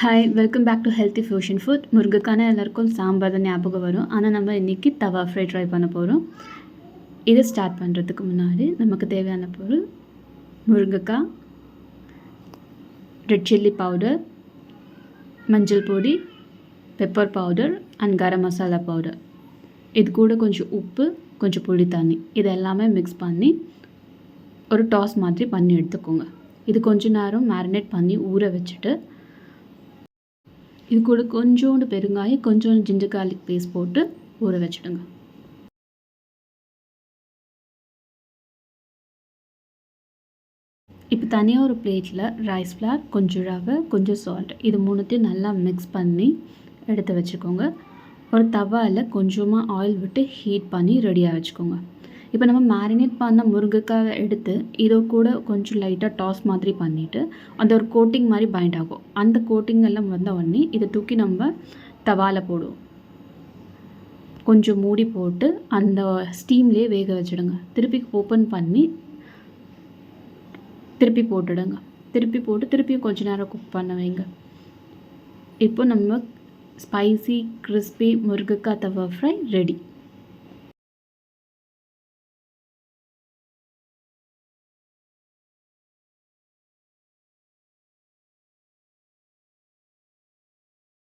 Hi welcome back to healthy fusion food முருங்கைக்கான எல்லாருக்கும் சாம்பார் தான் ஞாபகம் வரும். ஆனால் நம்ம இன்றைக்கி தவா ஃப்ரை ட்ரை பண்ண போகிறோம் இதை ஸ்டார்ட் பண்ணுறதுக்கு முன்னாடி நமக்கு தேவையான பொருள் முருங்கைக்காய் ரெட் சில்லி பவுடர் மஞ்சள் பொடி pepper powder and garam masala powder இது கூட கொஞ்சம் உப்பு கொஞ்சம் புளி தண்ணி. இது எல்லாமே மிக்ஸ் பண்ணி ஒரு டாஸ் மாதிரி பண்ணி எடுத்துக்கோங்க. இது கொஞ்ச நேரம் மேரினேட் பண்ணி ஊற வச்சுட்டு இது கூட கொஞ்சோண்டு பெருங்காயம் கொஞ்சோண்டு ஜிஞ்சர் கார்லிக் பேஸ்ட் போட்டு ஊற வச்சுடுங்க. இப்போ தனியாக ஒரு பிளேட்டில் ரைஸ் ஃப்ளார் கொஞ்சம் ரவை கொஞ்சம் சால்ட் இது மூணுத்தையும் நல்லா மிக்ஸ் பண்ணி எடுத்து வச்சுக்கோங்க. ஒரு தவாவில் கொஞ்சமாக ஆயில் விட்டு ஹீட் பண்ணி ரெடியாக வச்சுக்கோங்க. இப்போ நம்ம மேரினேட் பண்ண முருங்கைக்காய் எடுத்து இதோ கூட கொஞ்சம் லைட்டாக டாஸ் மாதிரி பண்ணிவிட்டு அந்த ஒரு கோட்டிங் மாதிரி பைண்ட் ஆகும். அந்த கோட்டிங் எல்லாம் வந்த உடனே இதை தூக்கி நம்ம தவாவில் போடுவோம். கொஞ்சம் மூடி போட்டு அந்த ஸ்டீம்லேயே வேக வச்சுடுங்க. திருப்பி ஓப்பன் பண்ணி திருப்பி போட்டுடுங்க. திருப்பி போட்டு திருப்பியும் கொஞ்ச நேரம் குக் பண்ண வைங்க. இப்போ நம்ம ஸ்பைசி கிறிஸ்பி முருங்கைக்காய் தவா ஃப்ரை ரெடி